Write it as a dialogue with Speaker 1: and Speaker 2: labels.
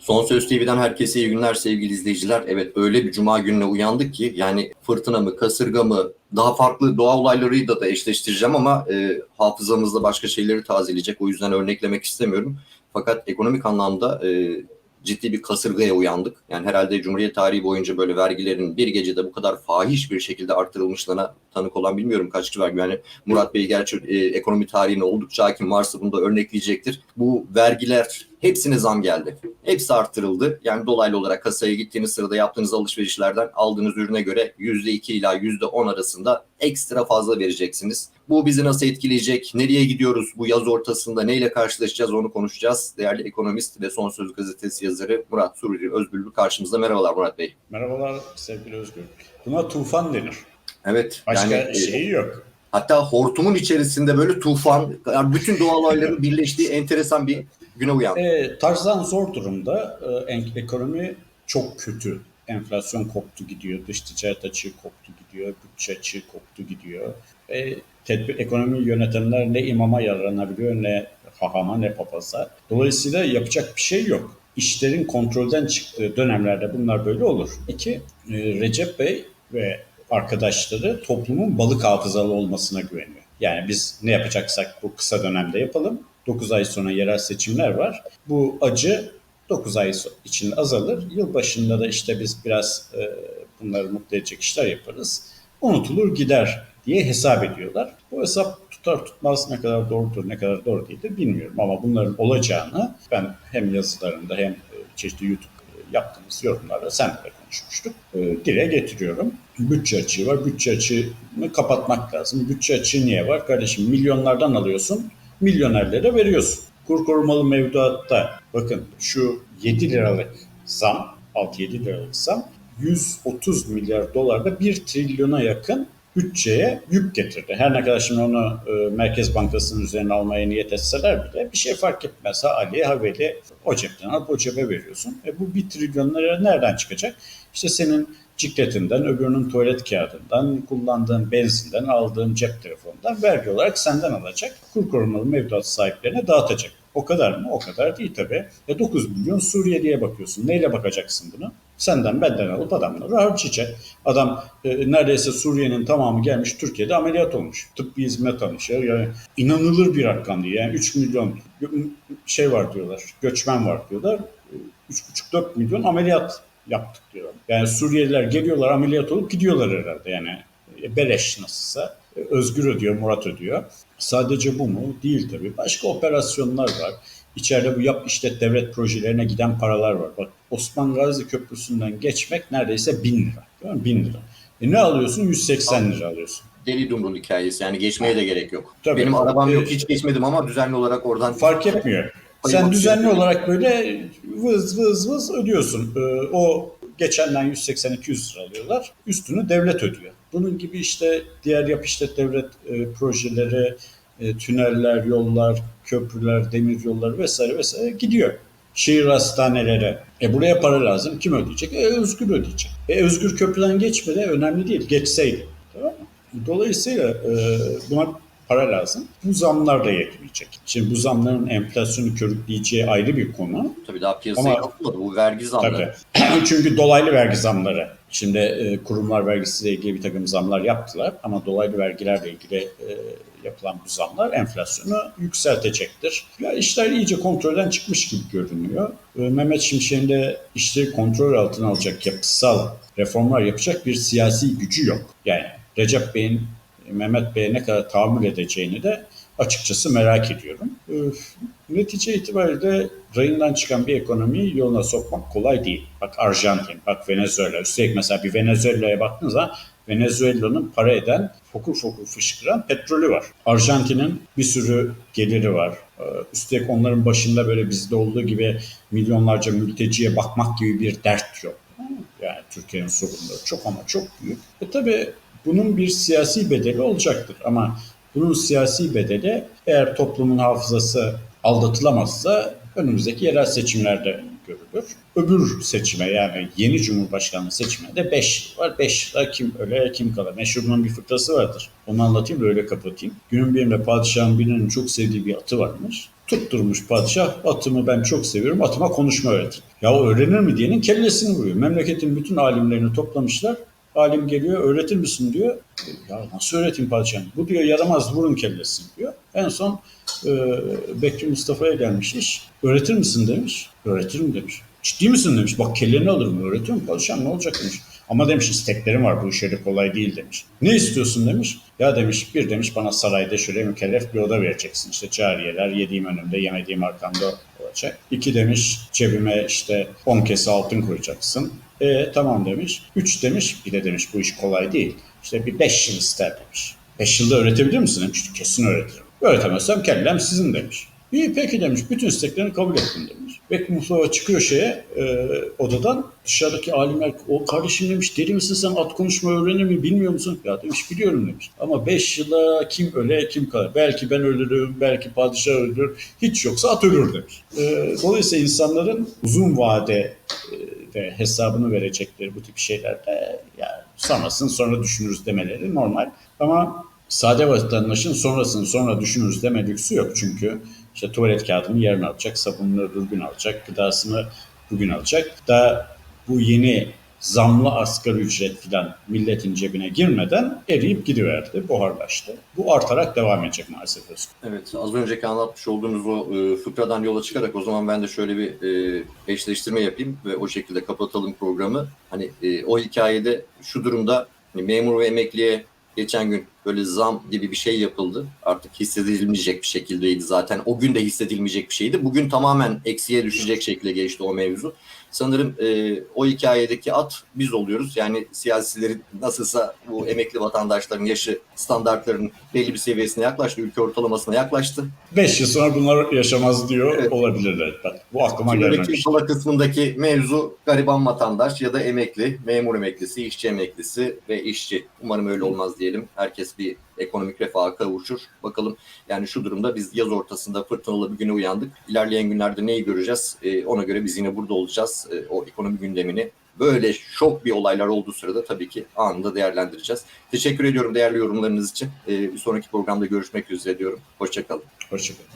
Speaker 1: Son Söz TV'den herkese iyi günler sevgili izleyiciler. Evet öyle bir cuma gününe uyandık ki yani fırtına mı, kasırga mı, daha farklı doğa olaylarıyla da eşleştireceğim ama e, hafızamızda başka şeyleri tazeleyecek. O yüzden örneklemek istemiyorum. Fakat ekonomik anlamda e, ciddi bir kasırgaya uyandık. Yani herhalde Cumhuriyet tarihi boyunca böyle vergilerin bir gecede bu kadar fahiş bir şekilde artırılmışlığına tanık olan bilmiyorum kaçıncı vergi. Yani Murat Bey gerçi e, ekonomi tarihine oldukça hakim varsa bunu da örnekleyecektir. Bu vergiler hepsine zam geldi. Hepsi arttırıldı. Yani dolaylı olarak kasaya gittiğiniz sırada yaptığınız alışverişlerden aldığınız ürüne göre %2 ila %10 arasında ekstra fazla vereceksiniz. Bu bizi nasıl etkileyecek? Nereye gidiyoruz bu yaz ortasında? Neyle karşılaşacağız onu konuşacağız. Değerli ekonomist ve Son Söz gazetesi yazarı Murat Sururi Özbülbül karşımızda. Merhabalar Murat Bey.
Speaker 2: Merhabalar sevgili Özgür. Buna tufan denir.
Speaker 1: Evet.
Speaker 2: Başka
Speaker 1: yani, e,
Speaker 2: şeyi yok.
Speaker 1: Hatta hortumun içerisinde böyle tufan, yani bütün doğal olayların birleştiği enteresan bir güne uyandık.
Speaker 2: E, Tarzan zor durumda. E, ekonomi çok kötü. Enflasyon koptu gidiyor. Dış ticaret açığı koptu gidiyor. Bütçe açığı koptu gidiyor. E, tedbir, ekonomi yönetenler ne imama yaranabiliyor ne hahama ne papaza. Dolayısıyla yapacak bir şey yok. İşlerin kontrolden çıktığı dönemlerde bunlar böyle olur. İki, e, Recep Bey ve arkadaşları toplumun balık hafızalı olmasına güveniyor. Yani biz ne yapacaksak bu kısa dönemde yapalım. 9 ay sonra yerel seçimler var. Bu acı 9 ay içinde azalır. Yılbaşında da işte biz biraz e, bunları mutlu edecek işler yaparız. Unutulur gider diye hesap ediyorlar. Bu hesap tutar tutmaz ne kadar doğrudur ne kadar doğru değildir bilmiyorum. Ama bunların olacağını ben hem yazılarında hem e, çeşitli YouTube e, yaptığımız yorumlarda sen de konuşmuştuk. E, dile getiriyorum. Bütçe açığı var. Bütçe açığını kapatmak lazım. Bütçe açığı niye var? Kardeşim milyonlardan alıyorsun, milyonerlere veriyorsun. Kur korumalı mevduatta bakın şu 7 liralık zam, 6-7 liralık zam 130 milyar dolarda 1 trilyona yakın bütçeye yük getirdi. Her ne kadar şimdi onu e, Merkez Bankası'nın üzerine almaya niyet etseler bile bir şey fark etmez. Ha Ali ha Veli o cepten alıp o cebe veriyorsun. E, bu 1 trilyon lira nereden çıkacak? İşte senin cikletinden, öbürünün tuvalet kağıdından, kullandığın benzinden, aldığın cep telefonundan vergi olarak senden alacak. Kur korumalı mevduat sahiplerine dağıtacak. O kadar mı? O kadar değil tabii. E 9 milyon Suriyeli'ye bakıyorsun. Neyle bakacaksın bunu? Senden benden alıp adamları harcayacak. Adam e, neredeyse Suriye'nin tamamı gelmiş Türkiye'de ameliyat olmuş. Tıbbi hizmet almış. Ya. Yani inanılır bir rakam değil. Yani 3 milyon şey var diyorlar. Göçmen var diyorlar. 3,5-4 milyon ameliyat yaptık diyorlar. Yani Suriyeliler geliyorlar ameliyat olup gidiyorlar herhalde yani. E, Beleş nasılsa. E, Özgür ödüyor, Murat ödüyor. Sadece bu mu? Değil tabii. Başka operasyonlar var. İçeride bu yap işlet devlet projelerine giden paralar var. Bak Osman Gazi Köprüsü'nden geçmek neredeyse bin lira. Değil mi? Bin lira. E ne alıyorsun? 180 lira alıyorsun.
Speaker 1: Deli Dumrul hikayesi yani geçmeye de gerek yok.
Speaker 2: Tabii.
Speaker 1: Benim arabam yok hiç geçmedim ama düzenli olarak oradan
Speaker 2: Fark etmiyor.
Speaker 1: Hayır,
Speaker 2: Sen düzenli olarak böyle vız vız vız ödüyorsun. Ee, o geçenden 180-200 lira alıyorlar. Üstünü devlet ödüyor. Bunun gibi işte diğer yap işlet devlet e, projeleri, e, tüneller, yollar, köprüler, demir yolları vesaire vesaire gidiyor. Şehir hastaneleri. E buraya para lazım. Kim ödeyecek? E Özgür ödeyecek. E Özgür köprüden geçmedi. Önemli değil. Geçseydi. Tamam mı? Dolayısıyla e, buna para lazım. Bu zamlar da yetmeyecek. Şimdi bu zamların enflasyonu körükleyeceği ayrı bir konu.
Speaker 1: tabii daha piyasaya
Speaker 2: Ama-
Speaker 1: atılmadı. Bu vergi zamları.
Speaker 2: Tabii. Çünkü dolaylı vergi zamları. Şimdi e, kurumlar vergisiyle ilgili bir takım zamlar yaptılar ama dolaylı vergilerle ilgili e, yapılan bu zamlar enflasyonu yükseltecektir. Ya işler iyice kontrolden çıkmış gibi görünüyor. E, Mehmet Şimşek'in de işleri kontrol altına alacak yapısal reformlar yapacak bir siyasi gücü yok. Yani Recep Bey'in Mehmet Bey'e ne kadar tahammül edeceğini de açıkçası merak ediyorum. Netice itibariyle rayından çıkan bir ekonomiyi yoluna sokmak kolay değil. Bak Arjantin, bak Venezuela. Üstelik mesela bir Venezuela'ya baktığınız zaman Venezuela'nın para eden, fokur fokur fışkıran petrolü var. Arjantin'in bir sürü geliri var. Ee, Üstelik onların başında böyle bizde olduğu gibi milyonlarca mülteciye bakmak gibi bir dert yok. Yani Türkiye'nin sorunları çok ama çok büyük. E tabi bunun bir siyasi bedeli olacaktır ama bunun siyasi bedeli eğer toplumun hafızası aldatılamazsa önümüzdeki yerel seçimlerde görülür. Öbür seçime yani yeni Cumhurbaşkanlığı seçimine de 5 yıl var. 5 yılda kim öle kim kalır. Meşhur bunun bir fıkrası vardır. Onu anlatayım da öyle kapatayım. Günün birinde padişahın birinin çok sevdiği bir atı varmış. Tutturmuş padişah atımı ben çok seviyorum atıma konuşma öğretin. Ya öğrenir mi diyenin kellesini vuruyor. Memleketin bütün alimlerini toplamışlar. Alim geliyor öğretir misin diyor. Ya nasıl öğreteyim padişahım? Bu diyor yaramaz vurun kellesini diyor. En son e, Bekri Mustafa'ya gelmiş iş. Öğretir misin demiş. Öğretirim demiş. Ciddi misin demiş. Bak kelleni alırım öğretirim padişahım ne olacak demiş. Ama demiş isteklerim var bu iş öyle kolay değil demiş. Ne istiyorsun demiş. Ya demiş bir demiş bana sarayda şöyle mükellef bir oda vereceksin. İşte cariyeler yediğim önümde yemediğim arkamda olacak. İki demiş cebime işte 10 kese altın koyacaksın. E tamam demiş. Üç demiş bir de demiş bu iş kolay değil. İşte bir beş yıl ister demiş. Beş yılda öğretebilir misin demiş. Kesin öğretirim. Öğretemezsem kellem sizin demiş. İyi peki demiş. Bütün isteklerini kabul ettim demiş. Bekir Mustafa çıkıyor şeye e, odadan. Dışarıdaki alimler o kardeşim demiş deli misin sen at konuşma öğrenir mi bilmiyor musun? Ya demiş biliyorum demiş. Ama 5 yıla kim öle kim kalır. Belki ben ölürüm belki padişah ölür. Hiç yoksa at ölür demiş. E, dolayısıyla insanların uzun vade e, ve hesabını verecekleri bu tip şeylerde ya sonrasını sonra düşünürüz demeleri normal. Ama sade vatandaşın sonrasını sonra düşünürüz deme lüksü yok çünkü işte tuvalet kağıdını yarın alacak, sabununu öbür gün alacak, gıdasını bugün alacak. Da bu yeni zamlı asgari ücret filan milletin cebine girmeden eriyip gidiverdi, buharlaştı. Bu artarak devam edecek maalesef.
Speaker 1: Evet, az önceki anlatmış olduğunuz o e, fıkradan yola çıkarak o zaman ben de şöyle bir e, eşleştirme yapayım ve o şekilde kapatalım programı. Hani e, o hikayede şu durumda hani memur ve emekliye geçen gün böyle zam gibi bir şey yapıldı. Artık hissedilmeyecek bir şekildeydi zaten. O gün de hissedilmeyecek bir şeydi. Bugün tamamen eksiye düşecek şekilde geçti o mevzu. Sanırım e, o hikayedeki at biz oluyoruz. Yani siyasilerin nasılsa bu emekli vatandaşların yaşı standartların belli bir seviyesine yaklaştı. Ülke ortalamasına yaklaştı.
Speaker 2: 5 yıl sonra bunlar yaşamaz diyor
Speaker 1: Evet.
Speaker 2: olabilirler. Bu aklıma gelmemiş.
Speaker 1: sola kısmındaki mevzu gariban vatandaş ya da emekli, memur emeklisi, işçi emeklisi ve işçi. Umarım öyle olmaz diyelim. Herkes bir ekonomik refaha kavuşur. Bakalım yani şu durumda biz yaz ortasında fırtınalı bir güne uyandık. İlerleyen günlerde neyi göreceğiz? Ee, ona göre biz yine burada olacağız. Ee, o ekonomi gündemini böyle şok bir olaylar olduğu sırada tabii ki anında değerlendireceğiz. Teşekkür ediyorum değerli yorumlarınız için. Ee, bir sonraki programda görüşmek üzere diyorum. Hoşçakalın.
Speaker 2: Hoşçakalın.